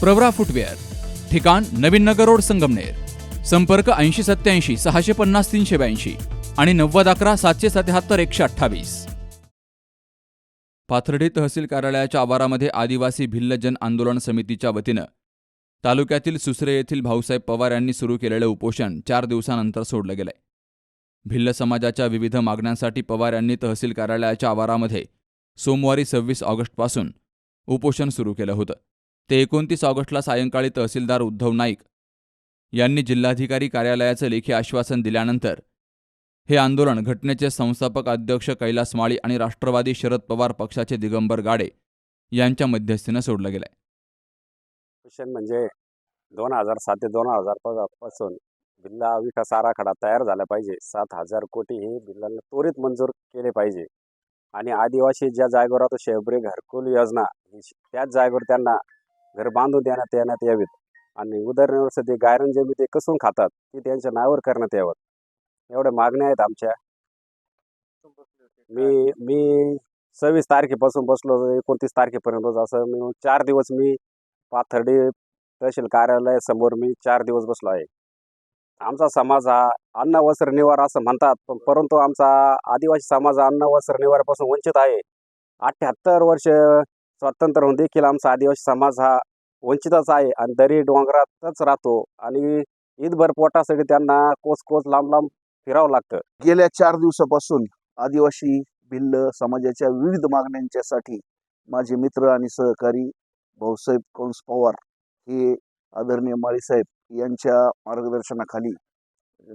Pravara footwear ठिकाण नवीन नगर road Sangamner संपर्क ऐंशी सत्याऐंशी सहाशे पन्नास तीनशे ब्याऐंशी आणि नव्वद अकरा सातशे सत्याहत्तर एकशे अठ्ठावीस. पाथर्डी तहसील कार्यालयाच्या आवारामध्ये आदिवासी भिल्ल जन आंदोलन समितीच्या वतीनं तालुक्यातील सुसरे येथील भाऊसाहेब पवार यांनी सुरू केलेलं उपोषण चार दिवसानंतर सोडलं गेलंय. भिल्ल समाजाच्या विविध मागण्यांसाठी पवार यांनी तहसील कार्यालयाच्या आवारामध्ये सोमवारी सव्वीस ऑगस्टपासून उपोषण सुरू केलं होतं. ते एकोणतीस ऑगस्टला सायंकाळी तहसीलदार उद्धव नाईक यांनी जिल्हाधिकारी कार्यालयाचं लेखी आश्वासन दिल्यानंतर हे आंदोलन घटनेचे संस्थापक अध्यक्ष कैलास माळी आणि राष्ट्रवादी शरद पवार पक्षाचे दिगंबर गाडे यांच्या मध्यस्थीनं सोडलं गेलंय. मिशन म्हणजे दोन हजार सात ते दोन हजारपासून बिल्ला विकास आराखडा तयार झाला पाहिजे. सात हजार कोटी हे जिल्ह्याला त्वरित मंजूर केले पाहिजे. आणि आदिवासी ज्या जागेवर आता शेबरे घरकुल योजना त्याच जागेवर त्यांना घर बांधून देण्यात येण्यात यावीत. आणि उदरनिर्वाह ते गायरन जमी ते कसून खातात ती त्यांच्या नावावर करण्यात यावं. एवढ्या मागण्या आहेत आमच्या. मी मी सव्वीस तारखेपासून बसलो एकोणतीस तारखेपर्यंत असं मी चार दिवस मी पाथर्डी तहसील कार्यालयासमोर मी चार दिवस बसलो आहे. आमचा समाज हा अन्न वस्त्र निवार असं म्हणतात पण परंतु आमचा आदिवासी समाज हा अन्न वस्त्र निवारापासून वंचित आहे. अठ्ठ्याहत्तर वर्ष स्वातंत्र्य होऊन देखील आमचा आदिवासी समाज हा वंचितच आहे आणि दरी डोंगरातच राहतो. आणि ईदभर पोटासाठी त्यांना कोस कोस लांब लांब फिरावं लागतं. गेल्या चार दिवसापासून आदिवासी भिल्ल समाजाच्या विविध मागण्यांच्यासाठी माझे मित्र आणि सहकारी भाऊसाहेब कंस पवार हे आदरणीय माळीसाहेब यांच्या मार्गदर्शनाखाली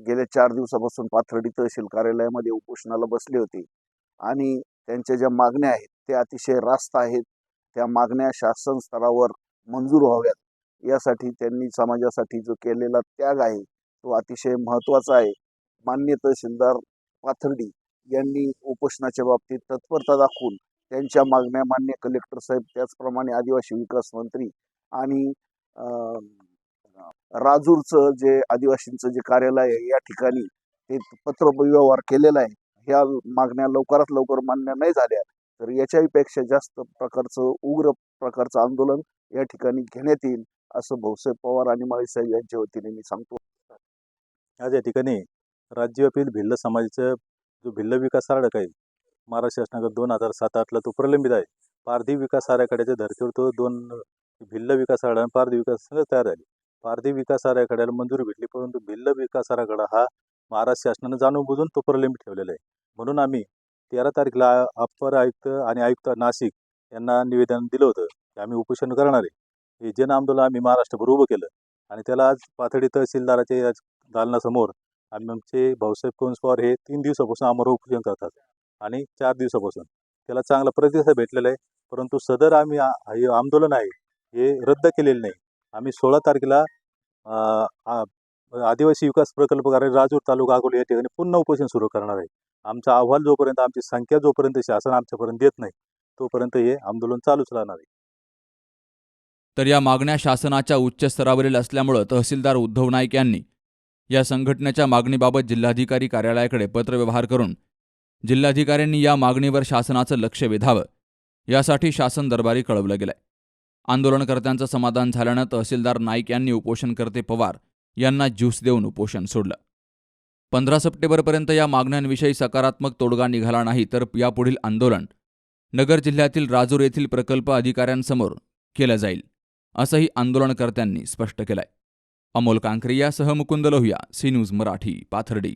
गेल्या चार दिवसापासून पाथर्डी तहसील कार्यालयामध्ये उपोषणाला बसले होते. आणि त्यांच्या ज्या मागण्या आहेत त्या अतिशय रास्त आहेत. त्या मागण्या शासन स्तरावर मंजूर व्हाव्यात. यासाठी त्यांनी समाजासाठी जो केलेला त्याग आहे तो अतिशय महत्त्वाचा आहे. मान्य तहसीलदार पाथर्डी यांनी उपोषणाच्या बाबतीत तत्परता दाखवून त्यांच्या मागण्या मान्य कलेक्टर साहेब त्याचप्रमाणे आदिवासी विकास मंत्री आणि राजूरचं जे आदिवासींचं जे कार्यालय आहे या ठिकाणी ते पत्रव्यवहार केलेला आहे. ह्या मागण्या लवकरात लवकर मान्य नाही झाल्या तर याच्याहीपेक्षा जास्त प्रकारचं उग्र प्रकारचं आंदोलन या ठिकाणी घेण्यात येईल असं भाऊसाहेब पवार आणि माळीसाहेब यांच्या वतीने मी सांगतो. आज या ठिकाणी राज्यव्यापी भिल्ल समाजाचं जो भिल्ल विकास आराखडा आहे महाराष्ट्र शासनाकडे दोन हजार सात आठला तो प्रलंबित आहे. पारधी विकास आराखड्याच्या धर्तीवर तो दोन भिल्ल विकास आराखडा आणि पारधी विकास तयार झाली. पारधी विकास आराखड्याला मंजुरी भेटली परंतु भिल्ल विकास आराखडा हा महाराष्ट्र शासनानं जाणून बुजून तो प्रलंबित ठेवलेला आहे. म्हणून आम्ही तेरा तारखेला अप्पर आयुक्त आणि आयुक्त नाशिक यांना निवेदन दिलं होतं की आम्ही उपोषण करणार आहे. हे जन आंदोलन आम्ही महाराष्ट्रभर उभं केलं आणि त्याला आज पाथडी तहसीलदाराच्या दालनासमोर आम्ही आमचे भाऊसाहेब कोंसवार हे तीन दिवसापासून आम्हाला उपोषण करतात आणि चार दिवसापासून. त्याला चांगला प्रतिसाद भेटलेला आहे परंतु सदर आम्ही हे आंदोलन आहे हे रद्द केलेलं नाही. आम्ही सोळा तारखेला आदिवासी विकास प्रकल्प कार्य राजूर तालुका अकोले या ठिकाणी पुन्हा उपोषण सुरू करणार आहे. आमचा अहवाल जोपर्यंत आमची संख्या जोपर्यंत शासन आमच्यापर्यंत देत नाही तोपर्यंत हे आंदोलन चालूच राहणार आहे. तर या मागण्या शासनाच्या उच्च स्तरावरील असल्यामुळं तहसीलदार उद्धव नाईक यांनी या संघटनेच्या मागणीबाबत जिल्हाधिकारी कार्यालयाकडे पत्रव्यवहार करून जिल्हाधिकाऱ्यांनी या मागणीवर शासनाचं लक्ष वेधावं यासाठी शासन दरबारी कळवलं गेलंय. आंदोलनकर्त्यांचं समाधान झाल्यानं तहसीलदार नाईक यांनी उपोषणकर्ते पवार यांना ज्यूस देऊन उपोषण सोडलं. पंधरा सप्टेंबरपर्यंत या मागण्यांविषयी सकारात्मक तोडगा निघाला नाही तर यापुढील आंदोलन नगर जिल्ह्यातील राजूर येथील प्रकल्प अधिकाऱ्यांसमोर केलं जाईल असंही आंदोलनकर्त्यांनी स्पष्ट केलंय. अमोल कांकरियासह मुकुंद लोहिया सी न्यूज मराठी पाथर्डी.